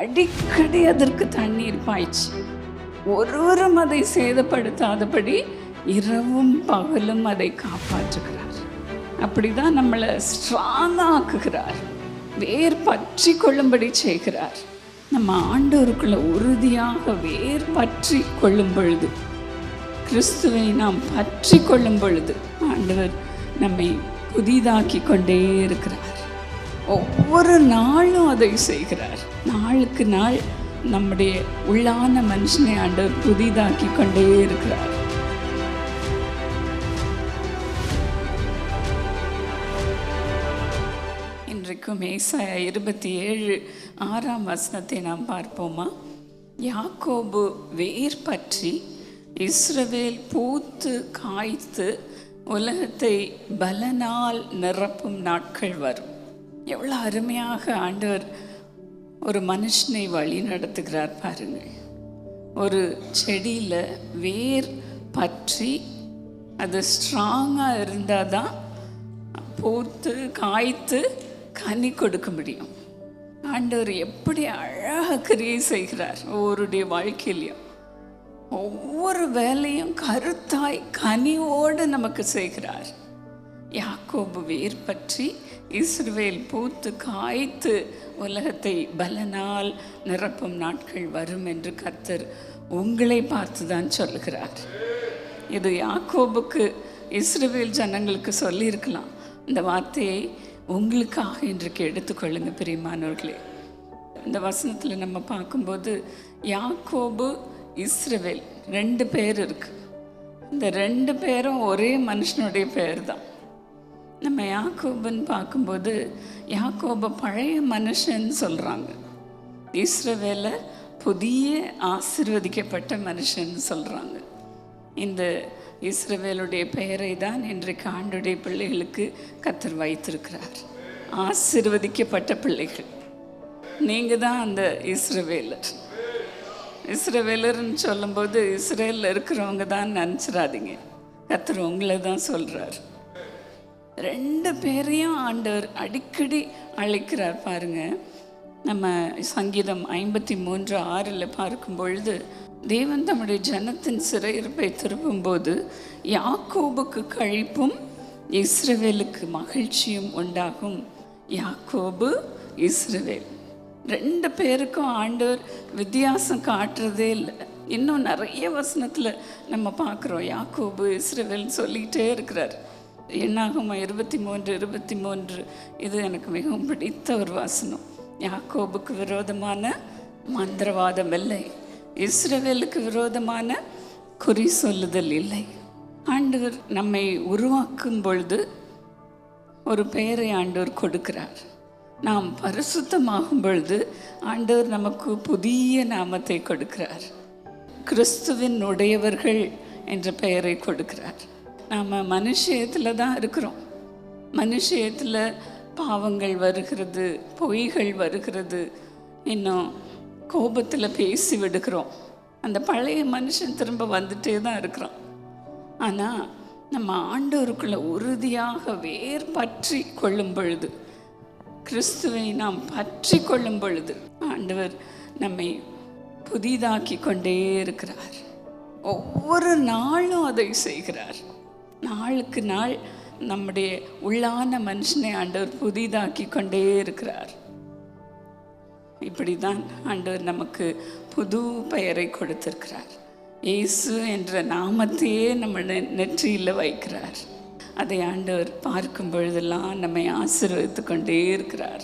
அடிக்கடி அதற்கு தண்ணீர் பாய்ச்சி ஒருவரும் அதை சேதப்படுத்தாதபடி இரவும் பகலும் அதை காப்பாற்றுகிறார். அப்படிதான் நம்மளை ஸ்ட்ராங் ஆக்குகிறார். வேர் பற்றி கொள்ளும்படி செய்கிறார். நம்ம ஆண்டோருக்குள்ள உறுதியாக வேர் பற்றி கொள்ளும் பொழுது கிறிஸ்துவை நாம் பற்றி கொள்ளும் பொழுது ஆண்டவர் நம்மை புதிதாக்கி கொண்டே இருக்கிறார். ஒவ்வொரு நாளும் அதை செய்கிறார். நாளுக்கு நாள் நம்முடைய உள்ளான மனுஷனை ஆண்டவர் புதிதாக்கி கொண்டே இருக்கிறார். இன்றைக்கும் ஏசாயா இருபத்தி ஏழு ஆறாம் வசனத்தை நாம் பார்ப்போமா? யாக்கோபு வேர் பற்றி இஸ்ரவேல் பூத்து காய்த்து உலகத்தை பலனால் நிரப்பும் நாட்கள் வரும். எவ்வளோ அருமையாக ஆண்டவர் ஒரு மனுஷனை வழி நடத்துகிறார் பாருங்கள் ஒரு செடியில் வேர் பற்றி அது ஸ்ட்ராங்காக இருந்தால் தான் பூத்து காய்த்து கனி கொடுக்க முடியும். ஆண்டவர் எப்படி அழகாக கிரியை செய்கிறார் ஒவ்வொருடைய வாழ்க்கையிலையும். ஒவ்வொரு வேலையும் கருத்தாய் கனிவோடு நமக்கு செய்கிறார். யாக்கோபு வேர் பற்றி இஸ்ரவேல் பூத்து காய்த்து உலகத்தை பலனால் நிரப்பும் நாட்கள் வரும் என்று கர்த்தர் உங்களை பார்த்து தான் சொல்லுகிறார். இது யாக்கோபுக்கு இஸ்ரவேல் ஜனங்களுக்கு சொல்லியிருக்கலாம். இந்த வார்த்தையை உங்களுக்காக இன்றைக்கு எடுத்துக்கொள்ளுங்க பிரியமானவர்களே. இந்த வசனத்தில் நம்ம பார்க்கும்போது யாக்கோபு இஸ்ரவேல் ரெண்டு பேர் இருக்கு. இந்த ரெண்டு பேரும் ஒரே மனுஷனுடைய பேர் தான் நம்ம யாக்கோபுன்னு பார்க்கும்போது யாக்கோபை பழைய மனுஷன் சொல்கிறாங்க இஸ்ரவேல புதிய ஆசிர்வதிக்கப்பட்ட மனுஷன் சொல்கிறாங்க இந்த இஸ்ரவேலுடைய பெயரை தான் இன்றைக்கு ஆண்டுடைய பிள்ளைகளுக்கு கத்தர் வைத்திருக்கிறார். ஆசிர்வதிக்கப்பட்ட பிள்ளைகள். நீங்கள் தான் அந்த இஸ்ரவேலர். இஸ்ரவேலர்னு சொல்லும்போது இஸ்ரேலில் இருக்கிறவங்க தான் நினச்சிடாதீங்க. கத்தர் உங்களை தான் சொல்கிறார் ரெண்டு பேரையும் ஆண்டவர் அடிக்கடி அழைக்கிறார் பாருங்க. நம்ம சங்கீதம் ஐம்பத்தி மூன்று ஆறில் பார்க்கும் பொழுது தேவன் தம்முடைய ஜனத்தின் சிறையிருப்பை திருப்பும்போது யாக்கோபுக்கு கழிப்பும் இஸ்ரவேலுக்கு மகிழ்ச்சியும் உண்டாகும். யாக்கோபு இஸ்ரவேல். ரெண்டு பேருக்கும் ஆண்டவர் வித்தியாசம் காட்டுறதே இல்லை. இன்னும் நிறைய வசனத்தில் நம்ம பார்க்குறோம். யாக்கோபு இஸ்ரவேல்னு சொல்லிகிட்டே இருக்கிறார். என்னாகுமா? இருபத்தி மூன்று இருபத்தி மூன்று இது எனக்கு மிகவும் பிடித்த ஒரு வாசனம். யாக்கோபுக்கு விரோதமான மந்திரவாதம் இல்லை. இஸ்ரவேலுக்கு விரோதமான குறி சொல்லுதல் இல்லை. ஆண்டவர் நம்மை உருவாக்கும் பொழுது ஒரு பெயரை ஆண்டவர் கொடுக்கிறார். நாம் பரிசுத்தமாகும் பொழுது ஆண்டவர் நமக்கு புதிய நாமத்தை கொடுக்கிறார். கிறிஸ்துவின் உடையவர்கள் என்ற பெயரை கொடுக்கிறார். நாம் மனுஷயத்தில் தான் இருக்கிறோம். மனுஷயத்தில் பாவங்கள் வருகிறது பொய்கள் வருகிறது இன்னும் கோபத்தில் பேசி விடுகிறோம். அந்த பழைய மனுஷன் திரும்ப வந்துட்டே தான் இருக்கிறான். ஆனால் நம்ம ஆண்டோருக்குள்ளே உறுதியாக வேர் பற்றி கொள்ளும் பொழுது கிறிஸ்துவை நாம் பற்றி கொள்ளும் பொழுது ஆண்டவர் நம்மை புதிதாக்கி கொண்டே இருக்கிறார். ஒவ்வொரு நாளும் அதை செய்கிறார். நாளுக்கு நாள் நம்முடைய உள்ளான மனுஷனை ஆண்டவர் புதிதாக்கி கொண்டே இருக்கிறார். இப்படி தான் ஆண்டவர் நமக்கு புது பெயரை கொடுத்திருக்கிறார். இயேசு என்ற நாமத்தையே நம்ம நெ- நெற்றியில் வைக்கிறார். அதை ஆண்டவர் பார்க்கும் பொழுதெல்லாம் நம்மை ஆசீர்வதித்து கொண்டே இருக்கிறார்.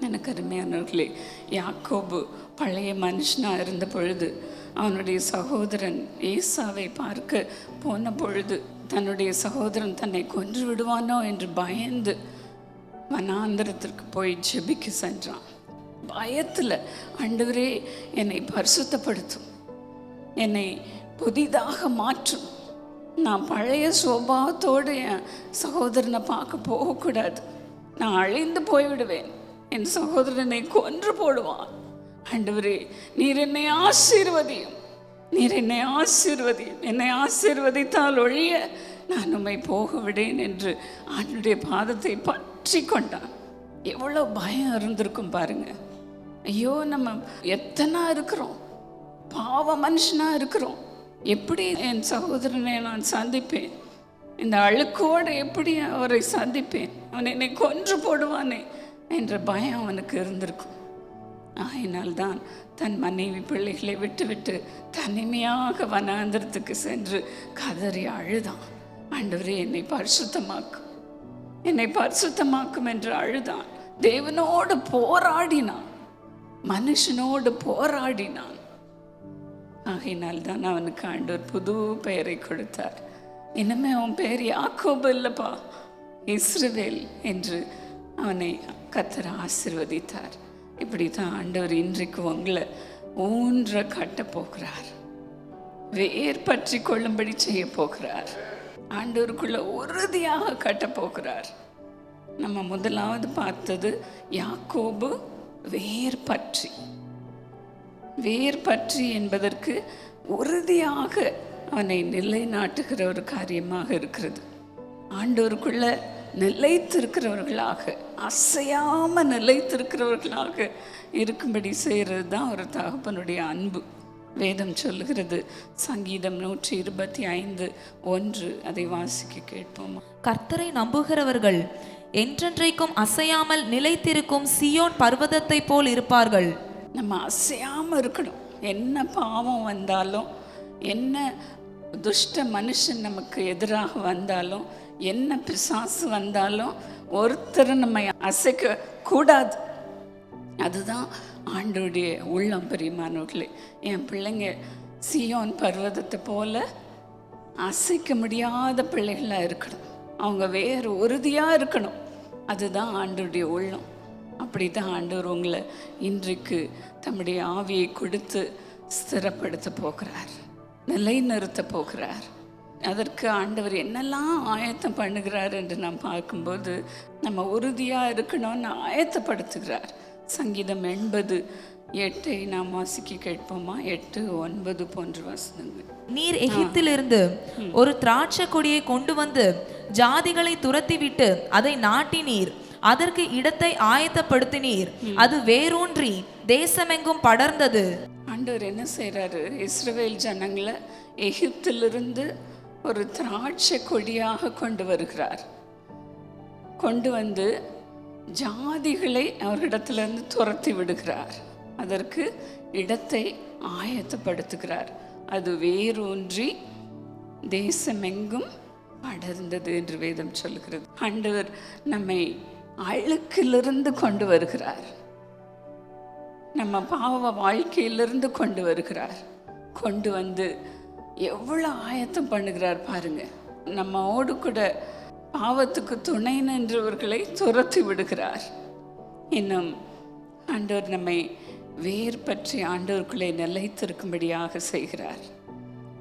எனக்கு அருமையானவர்களே யாக்கோபு பழைய மனுஷனாக இருந்த பொழுது அவனுடைய சகோதரன் ஏசாவை பார்க்க போன பொழுது தன்னுடைய சகோதரன் தன்னை கொன்று விடுவானோ என்று பயந்து வனாந்திரத்திற்கு போய் ஜெபிக்க சென்றான். பயத்தில் ஆண்டவரே என்னை பரிசுத்தப்படுத்தும். என்னை புதிதாக மாற்றும். நான் பழைய சுபாவத்தோடு என் சகோதரனை பார்க்க போகக்கூடாது. நான் அழிந்து போய்விடுவேன். என் சகோதரனை கொன்று போடுவான். ஆண்டவரே நீர் என்னை ஆசீர்வதியும். நீர் என்னை ஆசீர்வதியும். என்னை ஆசீர்வதித்தால் ஒழிய நான் உம்மை போக விடேன் என்று ஆண்டுடைய பாதத்தை பற்றி கொண்டான். எவ்வளோ பயம் இருந்திருக்கும் பாருங்க. ஐயோ நம்ம எத்தனா இருக்கிறோம். பாவ மனுஷனாக இருக்கிறோம். எப்படி என் சகோதரனை நான் சந்திப்பேன்? இந்த அழுக்கோடு எப்படி அவரை சந்திப்பேன்? அவன் என்னை கொன்று போடுவானே என்ற பயம் அவனுக்கு இருந்திருக்கும். ஆயினால்தான் தன் மனைவி பிள்ளைகளை விட்டுவிட்டு தனிமையாக வனாந்திரத்துக்கு சென்று கதறி அழுதான். ஆண்டவரே என்னை பரிசுத்தமாக்கும். என்னை பரிசுத்தமாக்கும் என்று அழுதான். தேவனோடு போராடினான். மனுஷனோடு போராடினான். ஆகையினால் தான் அவனுக்கு ஆண்டவர் புது பெயரை கொடுத்தார். இனிமே அவன் பெயர் யாக்கோபு இல்லப்பா. இஸ்ரவேல் என்று அவனை கத்தர் ஆசிர்வதித்தார். இப்படி தான் ஆண்டவர் இன்றைக்கு உங்களை ஊன்ற கட்ட போகிறார். வேர் பற்றி கொள்ளும்படி செய்ய போகிறார். ஆண்டவருக்குள்ள உறுதியாக கட்ட போகிறார். நம்ம முதலாவது பார்த்தது யாக்கோபு வேர் பற்றி. வேர் பற்றி என்பதற்கு உறுதியாக அவனை நிலைநாட்டுகிற ஒரு காரியமாக இருக்கிறது. ஆண்டோருக்குள்ள நிலைத்திருக்கிறவர்களாக அசையாம நிலைத்திருக்கிறவர்களாக இருக்கும்படி செய்கிறது தான் ஒரு தகப்பனுடைய அன்பு. வேதம் சொல்லுகிறது சங்கீதம் நூற்றி இருபத்தி ஐந்து ஒன்று அதை வாசிக்க கேட்போமா? கர்த்தரை நம்புகிறவர்கள் என்றென்றைக்கும் அசையாமல் நிலைத்திருக்கும் சியோன் பர்வதத்தைப் போல் இருப்பார்கள். நம்ம அசையாம இருக்கணும். என்ன பாவம் வந்தாலும் என்ன துஷ்ட மனுஷன் நமக்கு எதிராக வந்தாலும் என்ன பிசாசு வந்தாலும் ஒருத்தர் நம்ம அசைக்க கூடாது அதுதான் ஆண்டோடைய உள்ளம் பெரியமானவர்களே. என் பிள்ளைங்க சியோன் பர்வதத்தை போல அசைக்க முடியாத பிள்ளைகளாக இருக்கணும். அவங்க வேறு உறுதியாக இருக்கணும். அதுதான் ஆண்டோடைய உள்ளம். அப்படி தான் ஆண்டவர் உங்களை இன்றைக்கு தம்முடைய ஆவியை கொடுத்து ஸ்திரப்படுத்த போகிறார். நிலைநிறுத்த போகிறார். அதற்கு ஆண்டவர் என்னெல்லாம் ஆயத்தம் பண்ணுகிறார் என்று நாம் பார்க்கும்போது நம்ம உறுதியாக இருக்கணும்னு ஆயத்தப்படுத்துகிறார். சங்கீதம் எண்பது எட்டை நாம் வாசிக்க கேட்போமா? எட்டு ஒன்பது போன்ற வசனங்கள். நீர் எகிப்திலிருந்து ஒரு திராட்சை கொடியை கொண்டு வந்து ஜாதிகளை துரத்திவிட்டு அதை நாட்டினீர். அதற்கு இடத்தை ஆயத்தப்படுத்தினீர். அது வேரூன்றி தேசமெங்கும் படர்ந்தது. ஆண்டவர் என்ன செய்கிறாரு இஸ்ரவேல் ஜனங்களை எகிப்திலிருந்து ஒரு திராட்சை கொடியாக கொண்டு வருகிறார். கொண்டு வந்து ஜாதிகளை அவரிடத்திலிருந்து துரத்தி விடுகிறார். அதற்கு இடத்தை ஆயத்தப்படுத்துகிறார். அது வேரூன்றி தேசமெங்கும் படர்ந்தது என்று வேதம் சொல்லுகிறது. ஆண்டவர் நம்மை அழுக்கிலிருந்து கொண்டு வருகிறார். நம்ம பாவ வாழ்க்கையிலிருந்து கொண்டு வருகிறார். கொண்டு வந்து எவ்வளோ ஆயத்தம் பண்ணுகிறார் பாருங்க. நம்மோடு கூட பாவத்துக்கு துணை நின்றவர்களை துரத்தி விடுகிறார். இன்னும் ஆண்டவர் நம்மை வேர் பற்றி ஆண்டவருக்குள்ளே நிலைத்திருக்கும்படியாக செய்கிறார்.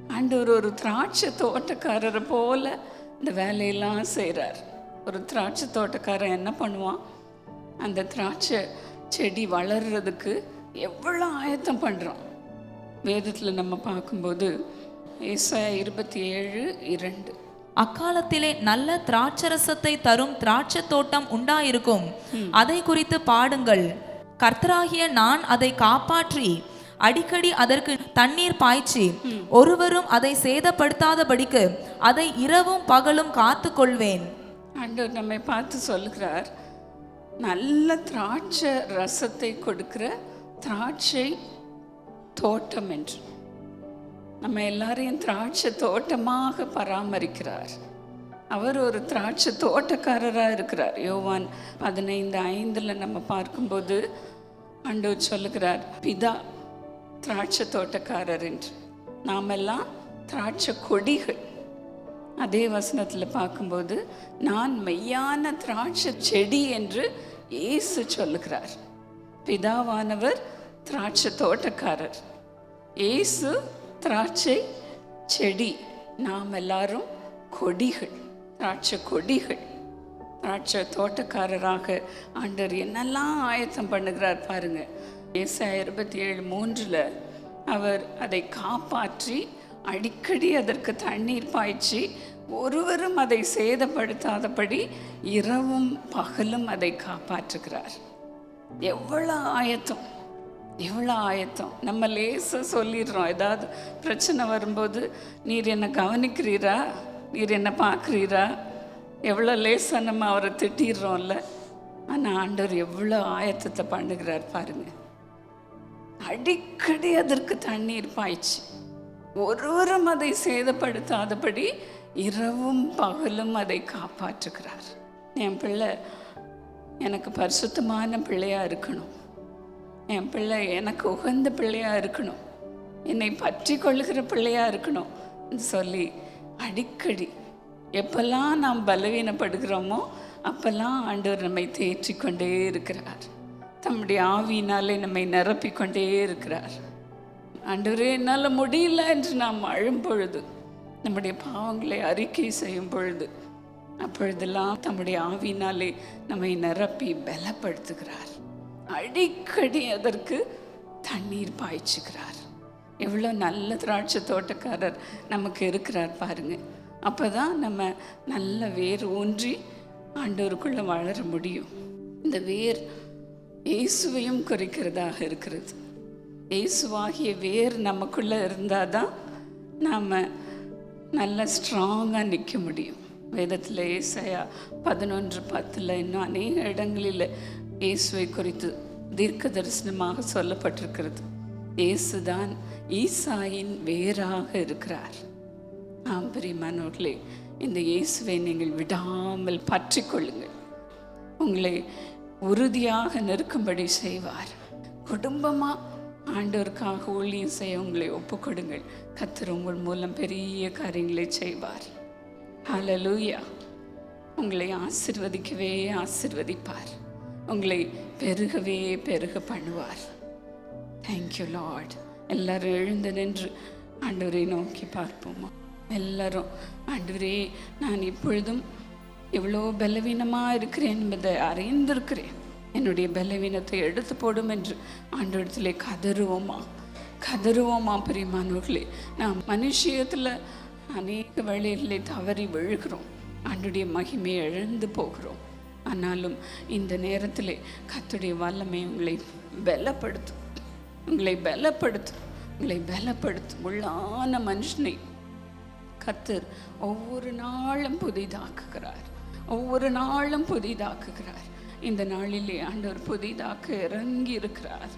ஆண்டவர் ஒரு திராட்சை தோட்டக்காரரை போல இந்த வேலையெல்லாம் செய்கிறார். ஒரு திராட்சை தோட்டக்காரன் என்ன பண்ணுவான்? அந்த திராட்சை செடி வளர்றதுக்கு எவ்வளோ ஆயத்தம் பண்ணுறோம் வேதத்தில் நம்ம பார்க்கும்போது ஏசாயா இருபத்தி ஏழு இரண்டு. அக்காலத்திலே நல்ல திராட்சரசத்தை தரும் திராட்சை தோட்டம் உண்டாயிருக்கும். அதை குறித்து பாடுங்கள். கர்த்தராகிய நான் அதை காப்பாற்றி அடிக்கடி அதற்கு தண்ணீர் பாய்ச்சி ஒருவரும் அதை சேதப்படுத்தாதபடிக்கு அதை இரவும் பகலும் காத்து கொள்வேன் ஆண்டவர் நம்மை பார்த்து சொல்லுகிறார் நல்ல திராட்சை ரசத்தை கொடுக்கிற திராட்சை தோட்டம் என்று. நம்ம எல்லாரையும் திராட்சை தோட்டமாக பராமரிக்கிறார். அவர் ஒரு திராட்சை தோட்டக்காரராக இருக்கிறார். யோவான் பதினைந்து ஐந்தில் நம்ம பார்க்கும்போது ஆண்டவர் சொல்லுகிறார் பிதா திராட்சை தோட்டக்காரர் என்று. நாமெல்லாம் திராட்சை கொடிகள் அதே வசனத்தில் பார்க்கும்போது நான் மெய்யான திராட்சை செடி என்று இயேசு சொல்லுகிறார். பிதாவானவர் திராட்சை தோட்டக்காரர் இயேசு திராட்சை செடி. நாம் எல்லாரும் கொடிகள் திராட்சை கொடிகள். திராட்சை தோட்டக்காரராக ஆண்டர் என்னெல்லாம் ஆயத்தம் பண்ணுகிறார் பாருங்க. ஏசாய இருபத்தி ஏழு மூன்றில் அவர் அதை காப்பாற்றி அடிக்கடி அதற்கு தண்ணீர் பாய்ச்சி ஒருவரும் அதை சேதப்படுத்தாதபடி இரவும் பகலும் அதை காப்பாற்றுகிறார். எவ்வளோ ஆயத்தம். எவ்வளோ ஆயத்தம். நம்ம லேசாக சொல்லிடுறோம். ஏதாவது பிரச்சனை வரும்போது நீர் என்னை கவனிக்கிறீரா? நீர் என்ன பார்க்குறீரா? எவ்வளோ லேசாக நம்ம அவரை திட்டிடுறோம்ல. ஆனால் ஆண்டவர் எவ்வளோ ஆயத்தத்தை பண்ணுகிறார் பாருங்க. அடிக்கடி அதற்கு தண்ணீர் பாய்ச்சி. ஒருவரும் அதை சேதப்படுத்தாதபடி இரவும் பகலும் அதை காப்பாற்றுகிறார். என் பிள்ளை எனக்கு பரிசுத்தமான பிள்ளையாக இருக்கணும். என் பிள்ளை எனக்கு உகந்த பிள்ளையாக இருக்கணும். என்னை பற்றி கொள்ளுகிற பிள்ளையாக இருக்கணும் சொல்லி அடிக்கடி எப்பெல்லாம் நாம் பலவீனப்படுகிறோமோ அப்பெல்லாம் ஆண்டவர் நம்மை தேற்றி கொண்டே இருக்கிறார். தம்முடைய ஆவியினாலே நம்மை நிரப்பிக்கொண்டே இருக்கிறார். ஆண்டவரே என்னால் முடியல என்று நாம் அழும் பொழுது நம்முடைய பாவங்களை அறிக்கை செய்யும் பொழுது அப்பொழுதெல்லாம் தம்முடைய ஆவியினாலே நம்மை நிரப்பி பலப்படுத்துகிறார். அடிக்கடி அதற்கு தண்ணீர் பாய்ச்சிக்கிறார் எவ்வளோ நல்ல திராட்சை தோட்டக்காரர் நமக்கு இருக்கிறார் பாருங்க. அப்போ தான் நம்ம நல்ல வேர் ஊன்றி ஆண்டவருக்குள்ளே வளர முடியும். இந்த வேர் இயேசுவையும் குறிக்கிறதாக இருக்கிறது. இயேசுவாகிய வேர் நமக்குள்ளே இருந்தால் தான் நாம் நல்ல ஸ்ட்ராங்காக நிற்க முடியும். வேதத்தில் ஏசையா பதினொன்று பத்தில் இன்னும் அநேக இடங்களில் இயேசுவை குறித்து தீர்க்க தரிசனமாக சொல்லப்பட்டிருக்கிறது. இயேசுதான் ஈசாயின் வேராக இருக்கிறார். ஆம் பிரியமானவர்களே இந்த இயேசுவை நீங்கள் விடாமல் பற்றி கொள்ளுங்கள் உங்களை உறுதியாக நிற்கும்படி செய்வார். குடும்பமாக ஆண்டோருக்காக ஊழியம் செய்ய உங்களை ஒப்புக்கொடுங்கள். கத்தர் உங்கள் மூலம் பெரிய காரியங்களை செய்வார். ஹலலூயா உங்களை ஆசிர்வதிக்கவே ஆசிர்வதிப்பார். உங்களை பெருகவே பெருக பண்ணுவார். தேங்க்யூ லார்ட் எல்லாரும் எழுந்து நின்று ஆண்டவரை நோக்கி பார்ப்போமா? எல்லாரும் ஆண்டவரே நான் இப்பொழுதும் எவ்வளோ பலவீனமாக இருக்கிறேன் என்பதை அறிந்திருக்கிறேன். என்னுடைய பலவீனத்தை எடுத்து போடும் என்று ஆண்டோடத்திலே கதறுவோமா? கதறுவோமா பிரியமானவர்களே? நான் மனுஷியத்தில் அநேக வழியிலே தவறி விழுகிறோம். ஆண்டுடைய மகிமையை இழந்து போகிறோம். ஆனாலும் இந்த நேரத்திலே கத்துடைய வல்லமை உங்களை பலப்படுத்தும் உங்களை பலப்படுத்தும் உங்களை பலப்படுத்தும் உள்ளான மனுஷனை கத்தர் ஒவ்வொரு நாளும் புதிதாக்குகிறார். ஒவ்வொரு நாளும் புதிதாக்குகிறார். இந்த நாளிலே ஆண்டவர் புதிதாக்க இறங்கி இருக்கிறார்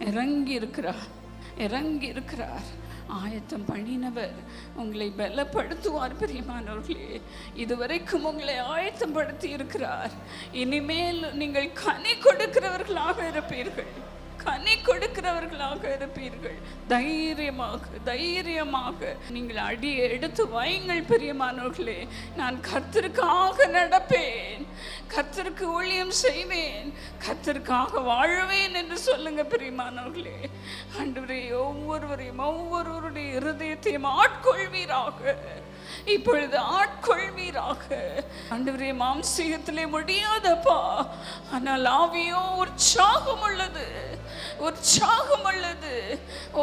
இறங்கி இருக்கிறார் இறங்கி இருக்கிறார் ஆயத்தம் பண்ணினவர். உங்களை பலப்படுத்துவார் பிரியமானவர்களே. இதுவரைக்கும் உங்களை ஆயத்தப்படுத்தி இருக்கிறார். இனிமேல் நீங்கள் கனி கொடுக்கிறவர்களாக இருப்பீர்கள். கனி கொடுக்கிறவர்களாக இருப்பீர்கள். தைரியமாக தைரியமாக. நீங்கள் அடியை எடுத்து வையுங்கள் பிரியமானவர்களே. நான் கர்த்தருக்காக நடப்பேன். கர்த்தருக்கு ஊழியம் செய்வேன். கர்த்தருக்காக வாழுவேன் என்று சொல்லுங்க பிரியமானவர்களே. அன்றுவரே ஒவ்வொருவரையும் ஒவ்வொருவருடைய இருதயத்தையும் ஆட்கொள்வீராக. இப்பொழுது ஆட்கொள்வீராக. ஆண்டவரே மாம்சீகத்திலே முடியாதப்பா. ஆனால் ஆவியோ உற்சாகம் உள்ளது. உற்சாகம் உள்ளது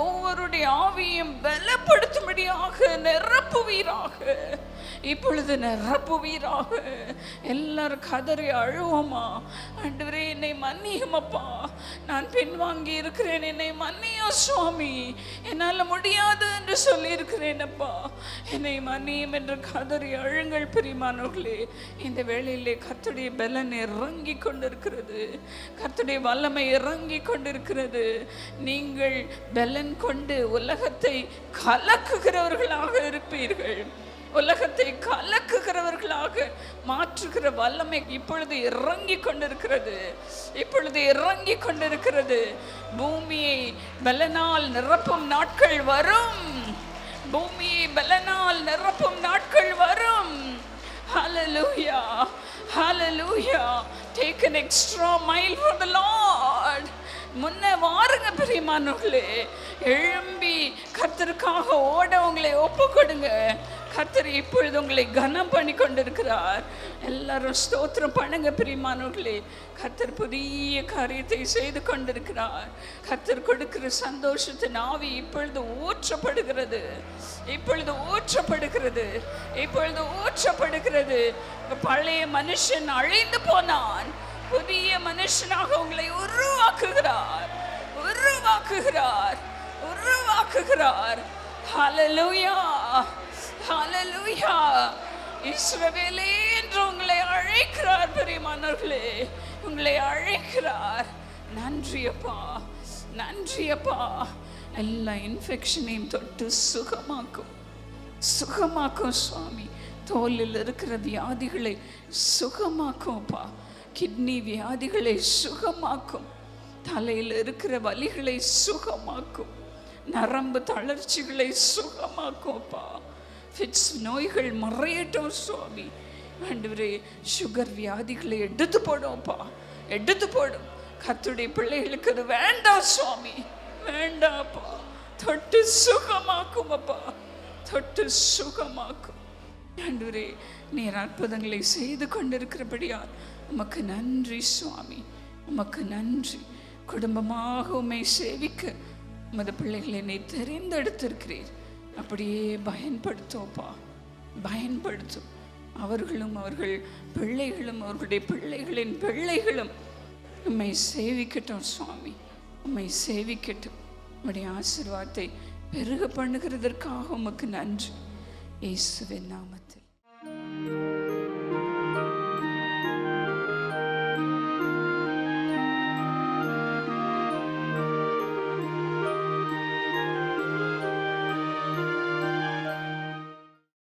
ஒவ்வொருடைய ஆவியும் பலப்படுத்தும்படியாக நிரப்புவீராக. இப்பொழுது நிரப்புவீராக எல்லாரும் கதறி அழுவோமா? ஆண்டவரே என்னை மன்னியுமப்பா. நான் பின்வாங்கி இருக்கிறேன் என்னை மன்னியோ சுவாமி. என்னால் முடியாது என்று சொல்லியிருக்கிறேனப்பா என்னை மன்னியும் என்று கதறி அழுங்கள் பிரிமானவர்களே இந்த வேளையிலே கத்துடைய பலன் இறங்கி கொண்டிருக்கிறது. கத்துடைய வல்லமை இறங்கி கொண்டிருக்கிறது. நீங்கள் பலன் கொண்டு உலகத்தை கலக்குகிறவர்களாக இருப்பீர்கள். உலகத்தை கலக்குகிறவர்களாக மாற்றுகிற வல்லமை இப்பொழுது இறங்கி கொண்டிருக்கிறது இப்பொழுது இறங்கி கொண்டிருக்கிறது பூமியை பலனால் நிரப்பும் நாட்கள் வரும் பூமியை பலனால் நிரப்பும் நாட்கள் வரும் Hallelujah. Hallelujah. Take an extra mile for the Lord. முன்ன வாருங்க பிரியமானவர்களே எழும்பி கத்திற்காக ஓட உங்களை ஒப்பு கொடுங்க கர்த்தர் இப்பொழுது உங்களை கனம் பண்ணி கொண்டிருக்கிறார். எல்லாரும் ஸ்தோத்திரம் பண்ணுங்க பிரியமானவர்களே. கர்த்தர் புதிய காரியத்தை செய்து கொண்டிருக்கிறார். கர்த்தர் கொடுக்கிற சந்தோஷத்தின் ஆவி இப்பொழுது ஊற்றப்படுகிறது. இப்பொழுது ஊற்றப்படுகிறது. இப்பொழுது ஊற்றப்படுகிறது. பழைய மனுஷன் அழிந்து போனான். புதிய மனுஷனாக உங்களை உருவாக்குகிறார். உருவாக்குகிறார். உருவாக்குகிறார். Hallelujah. ஹalleluya இஸ்ரவேலே என்று உங்களை அழைக்கிறார் பெரியமானவர்களே உங்களை அழைக்கிறார். நன்றியப்பா நன்றியப்பா எல்லா இன்ஃபெக்ஷனையும் தொட்டு சுகமாக்கும். சுகமாக்கும் சுவாமி. தோலில் இருக்கிற வியாதிகளை சுகமாக்கும்ப்பா கிட்னி வியாதிகளை சுகமாக்கும். தலையில் இருக்கிற வலிகளை சுகமாக்கும். நரம்பு தளர்ச்சிகளை சுகமாக்கும்ப்பா ஃபிட்ஸ் நோய்கள் மறையட்டும் சுவாமி. ஆண்டவரே சுகர் வியாதிகளை எடுத்து போடும்ப்பா எடுத்து போடும். கத்துடைய பிள்ளைகளுக்கு அது வேண்டாம் சுவாமி. வேண்டாம்ப்பா. தொட்டு சுகமாக்கும் அப்பா தொட்டு சுகமாக்கும். ஆண்டவரே நீர் அற்புதங்களை செய்து கொண்டிருக்கிறபடியால் உமக்கு நன்றி சுவாமி. உமக்கு நன்றி. குடும்பமாக உம்மை சேவிக்க உமது பிள்ளைகளை நீ தெரிந்தெடுத்திருக்கிறீர். அப்படியே பயன்படுத்தோப்பா பயன்படுத்தும் அவர்களும் அவர்கள் பிள்ளைகளும் அவர்களுடைய பிள்ளைகளின் பிள்ளைகளும் உம்மை சேவிக்கட்டும் சுவாமி. உம்மை சேவிக்கட்டும். உம்முடைய ஆசிர்வாதத்தை பெருக பண்ணுகிறதற்காக உமக்கு நன்றி. இயேசுவின் நாமத்தில்.